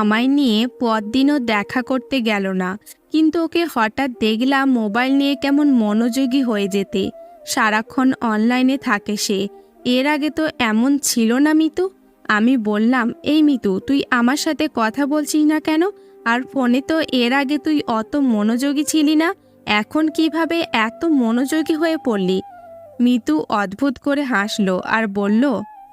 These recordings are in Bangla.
আমায় নিয়ে পরদিনও দেখা করতে গেল না। কিন্তু ওকে হঠাৎ দেখলাম মোবাইল নিয়ে কেমন মনোযোগী হয়ে যেতে। সারাক্ষণ অনলাইনে থাকে সে। এর আগে তো এমন ছিল না মিতু। আমি বললাম, এই মিতু, তুই আমার সাথে কথা বলছিস না কেন? আর ফোনে তো এর আগে তুই অত মনোযোগী ছিলি না। এখন কীভাবে এত মনোযোগী হয়ে পড়লি? মিতু অদ্ভুত করে হাসলো আর বলল,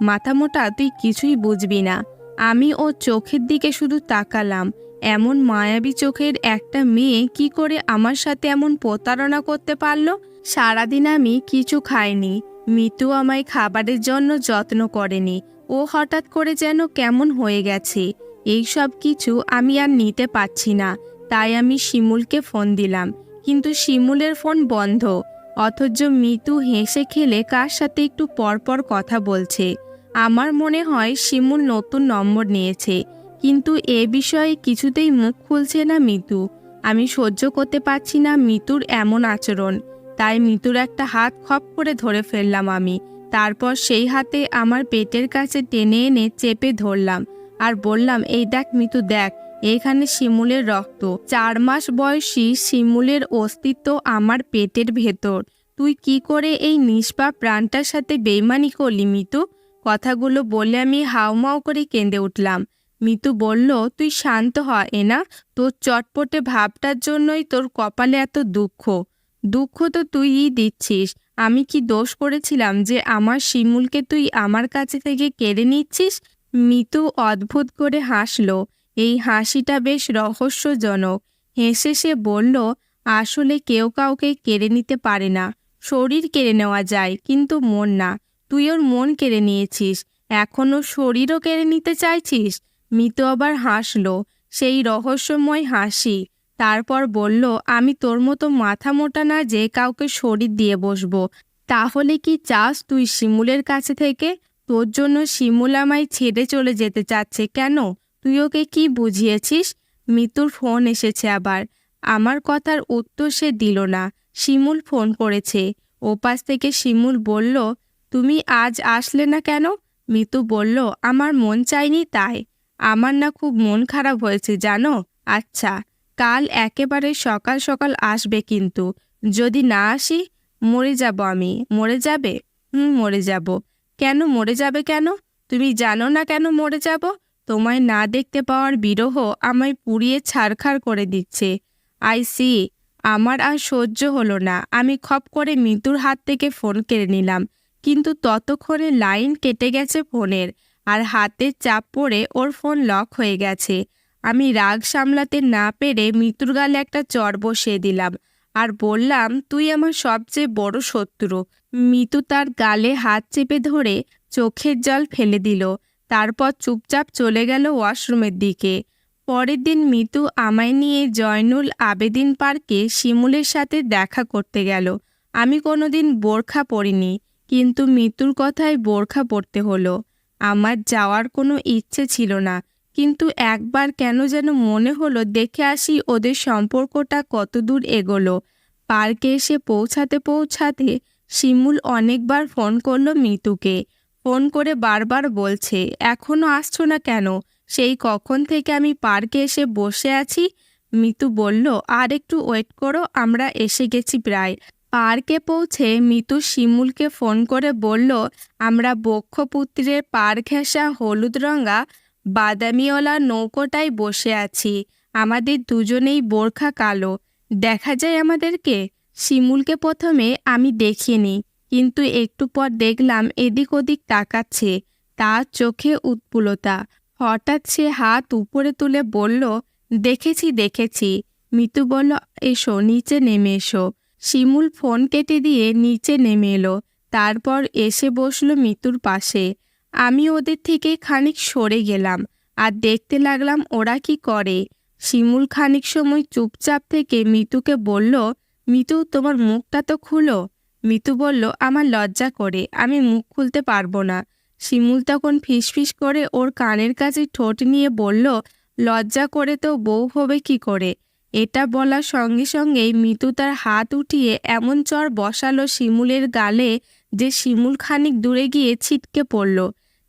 মাথা মোটা, তুই কিছুই বুঝবি না। আমি ও চোখের দিকে শুধু তাকালাম। এমন মায়াবী চোখের একটা মেয়ে কি করে আমার সাথে এমন প্রতারণা করতে পারল? সারাদিন আমি কিছু খাইনি। মিতু আমায় খাবারের জন্য যত্ন করেনি। ও হঠাৎ করে যেন কেমন হয়ে গেছে। এই সব কিছু আমি আর নিতে পারছি না। তাই আমি শিমুলকে ফোন দিলাম। কিন্তু শিমুলের ফোন বন্ধ। অথচ মিতু হেসে খেলে কার সাথে একটু পরপর কথা বলছে। আমার মনে হয় শিমুল নতুন নম্বর নিয়েছে, কিন্তু এ বিষয়ে কিছুতেই মুখ খুলছে না মিতু। আমি সহ্য করতে পারছি না মিতুর এমন আচরণ। তাই মিতুর একটা হাত খপ করে ধরে ফেললাম আমি। তারপর সেই হাতে আমার পেটের কাছে টেনে এনে চেপে ধরলাম আর বললাম, এই দেখ মিতু, দেখ, এখানে শিমুলের রক্ত। চার মাস বয়সী শিমুলের অস্তিত্ব আমার পেটের ভেতর। তুই কি করে এই নিষ্পাপ প্রাণটার সাথে বেইমানি করলি মিতু? কথাগুলো বলে আমি হাউমাউ করে কেঁদে উঠলাম। মিতু বলল, তুই শান্ত হ, এনা। তোর চটপটে ভাবটার জন্যই তোর কপালে এত দুঃখ। দুঃখ তো তুইই দিচ্ছিস। আমি কি দোষ করেছিলাম যে আমার শিমুলকে তুই আমার কাছে থেকে কেড়ে নিচ্ছিস? মিতু অদ্ভুত করে হাসল। এই হাসিটা বেশ রহস্যজনক। হেসে সে বলল, আসলে কেউ কাউকে কেড়ে নিতে পারে না। শরীর কেড়ে নেওয়া যায়, কিন্তু মন না। তুই ওর মন কেড়ে নিয়েছিস এখনও শরীরও কেড়ে নিতে চাইছিস? মিতু আবার হাসলো, সেই রহস্যময় হাসি। তারপর বলল, আমি তোর মতো মাথা মোটা না যে কাউকে শরীর দিয়ে বসবো। তাহলে কি চাস তুই শিমুলের কাছে থেকে? তোর জন্য শিমুল আমায় ছেড়ে চলে যেতে চাচ্ছে কেন? তুই ওকে কি বুঝিয়েছিস? মিতুর ফোন এসেছে আবার। আমার কথার উত্তর সে দিল না। শিমুল ফোন করেছে। ওপাশ থেকে শিমুল বলল তুমি আজ আসলে না কেন? মিতু বলল, আমার মন চাইনি তাই। আমার না খুব মন খারাপ হয়েছে, জানো? আচ্ছা কাল একেবারে সকাল সকাল আসবে কিন্তু। যদি না আসি, মরে যাব আমি। মরে যাবে? হুম, মরে যাব। কেন মরে যাবে কেন? তুমি জানো না কেন মরে যাব? তোমায় না দেখতে পাওয়ার বিরহ আমায় পুড়িয়ে ছারখার করে দিচ্ছে। আই সি, আমার আর সহ্য হলো না। আমি খপ করে মৃত্যুর হাত থেকে ফোন কেড়ে নিলাম। কিন্তু ততক্ষণে লাইন কেটে গেছে ফোনের আর হাতে চাপ পড়ে ওর ফোন লক হয়ে গেছে। আমি রাগ সামলাতে না পেরে মৃত্যুর গালে একটা চর বসিয়ে দিলাম আর বললাম, তুই আমার সবচেয়ে বড় শত্রু। মিতু তার গালে হাত চেপে ধরে চোখের জল ফেলে দিল। তারপর চুপচাপ চলে গেল ওয়াশরুমের দিকে। পরের দিন মিতু আমায় নিয়ে জয়নুল আবেদিন পার্কে শিমুলের সাথে দেখা করতে গেল। আমি কোনোদিন বোরখা পরিনি। কিন্তু মিতুর কথায় বোরখা পড়তে হলো। আমার যাওয়ার কোনো ইচ্ছে ছিল না, কিন্তু একবার কেন যেন মনে হলো দেখে আসি ওদের সম্পর্কটা কতদূর এগোলো। পার্কে এসে পৌঁছাতে পৌঁছাতে শিমুল অনেকবার ফোন করল মিতুকে। ফোন করে বারবার বলছে এখনও আসছো না কেন? সেই কখন থেকে আমি পার্কে এসে বসে আছি? মিতু বলল, আর একটু ওয়েট করো, আমরা এসে গেছি প্রায়। পার্কে পৌঁছে মিতু শিমুলকে ফোন করে বলল, আমরা বক্ষপুত্রের পার ঘেঁষা হলুদ রঙা বাদামিওয়ালা নৌকোটায় বসে আছি। আমাদের দুজনেই বোরখা কালো। দেখা যায় আমাদেরকে? শিমুলকে প্রথমে আমি দেখিনি, কিন্তু একটু পর দেখলাম এদিক ওদিক তাকাচ্ছে তার চোখে উৎপুলতা হঠাৎ সে হাত উপরে তুলে বলল, দেখেছি দেখেছি। মিতু বলল, এসো, নিচে নেমে এসো। শিমুল ফোন কেটে দিয়ে নিচে নেমে এলো। তারপর এসে বসল মিতুর পাশে। আমি ওদের থেকে খানিক সরে গেলাম আর দেখতে লাগলাম ওরা কি করে। শিমুল খানিক সময় চুপচাপ থেকে মিতুকে বলল, মিতু, তোমার মুখটা তো খুলো। মিতু বলল, আমার লজ্জা করে, আমি মুখ খুলতে পারব না। শিমুল তখন ফিসফিস করে ওর কানের কাছে ঠোঁট নিয়ে বলল, লজ্জা করে তো বউ হবে কি করে? এটা বলার সঙ্গে সঙ্গেই মিতু তার হাত উঠিয়ে এমন চর বসালো শিমুলের গালে যে শিমুল খানিক দূরে গিয়ে ছিটকে পড়ল।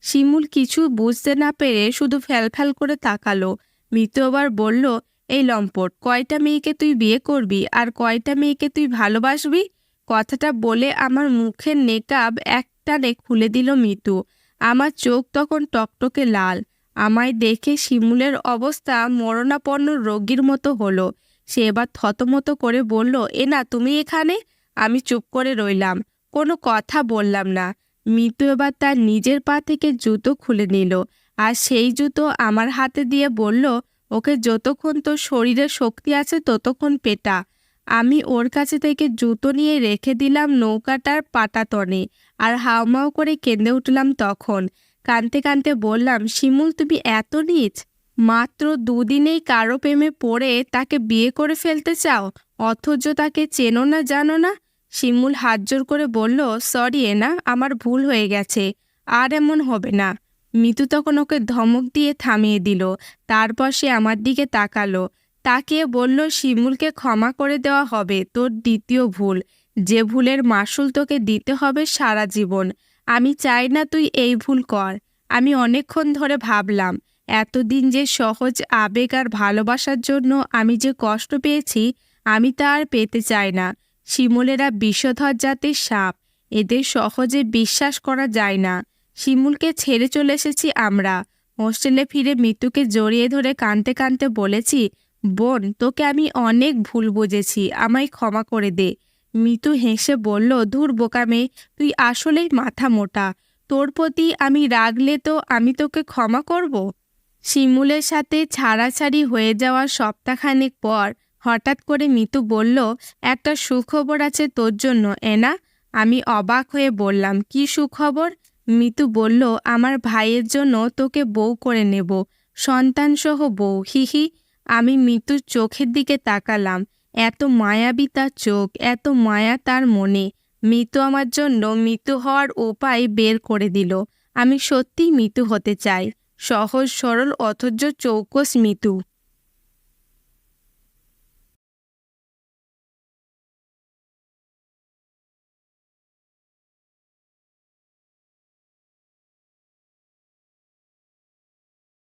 শিমুল কিছু বুঝতে না পেরে শুধু ফ্যালফ্যাল করে তাকালো। মিতু আবার বলল, এই লম্পট, কয়টা মেয়েকে তুই বিয়ে করবি আর কয়টা মেয়েকে তুই ভালোবাসবি? কথাটা বলে আমার মুখের নেকাব একটানে খুলে দিল মিতু। আমার চোখ তখন টকটকে লাল। আমায় দেখে শিমুলের অবস্থা মরণাপন্ন রোগীর মতো হলো। সে এবার থতমতো করে বলল, এ না, তুমি এখানে? আমি চুপ করে রইলাম। কোনো কথা বললাম না। মিতু এবার তার নিজের পা থেকে জুতো খুলে নিল আর সেই জুতো আমার হাতে দিয়ে বলল, ওকে যতক্ষণ তোর শরীরে শক্তি আছে ততক্ষণ পেটা। আমি ওর কাছে থেকে জুতো নিয়ে রেখে দিলাম নৌকাটার পাটাতনে আর হাওমাও করে কেঁদে উঠলাম তখন। কানতে কানতে বললাম, শিমুল, তুমি এত নিচ। মাত্র দুদিনেই কারও প্রেমে পড়ে তাকে বিয়ে করে ফেলতে চাও? অথচ তাকে চেনো না, জানো না? শিমুল হাত জোর করে বলল, সরি, এনা, আমার ভুল হয়ে গেছে। আর এমন হবে না। মিতু তখন ওকে ধমক দিয়ে থামিয়ে দিল। তারপর সে আমার দিকে তাকালো। তাকিয়ে বলল, শিমুলকে ক্ষমা করে দেওয়া হবে, তোর দ্বিতীয় ভুল। যে ভুলের মাসুল তোকে দিতে হবে সারা জীবন। আমি চাই না তুই এই ভুল কর। আমি অনেকক্ষণ ধরে ভাবলাম, এতদিন যে সহজ আবেগ আর ভালোবাসার জন্য আমি যে কষ্ট পেয়েছি, আমি তা আর পেতে চাই না। শিমুলেরা বিষধর জাতির সাপ, এদের সহজে বিশ্বাস করা যায় না। শিমুলকে ছেড়ে চলে এসেছি আমরা। হোস্টেলে ফিরে মৃত্যুকে জড়িয়ে ধরে কানতে কানতে বলেছি, বোন, তোকে আমি অনেক ভুল বুঝেছি, আমায় ক্ষমা করে দে। মিতু হেসে বলল, ধুর বোকামে তুই আসলেই মাথা মোটা। তোর প্রতি আমি রাগলে তো আমি তোকে ক্ষমা করব? শিমুলের সাথে ছাড়াছাড়ি হয়ে যাওয়ার সপ্তাহখানেক পর হঠাৎ করে মিতু বলল, একটা সুখবর আছে তোর জন্য, এনা। আমি অবাক হয়ে বললাম, কি সুখবর? মিতু বলল, আমার ভাইয়ের জন্য তোকে বউ করে নেব, সন্তানসহ বউ হিহি আমি মিতুর চোখের দিকে তাকালাম। এত মায়াবী তার চোখ, এত মায়া তার মনে। মৃত্যু আমার জন্য মৃত্যু হওয়ার উপায় বের করে দিল। আমি সত্যিই মৃত্যু হতে চাই। সহজ সরল অথচ চৌকস মৃত্যু।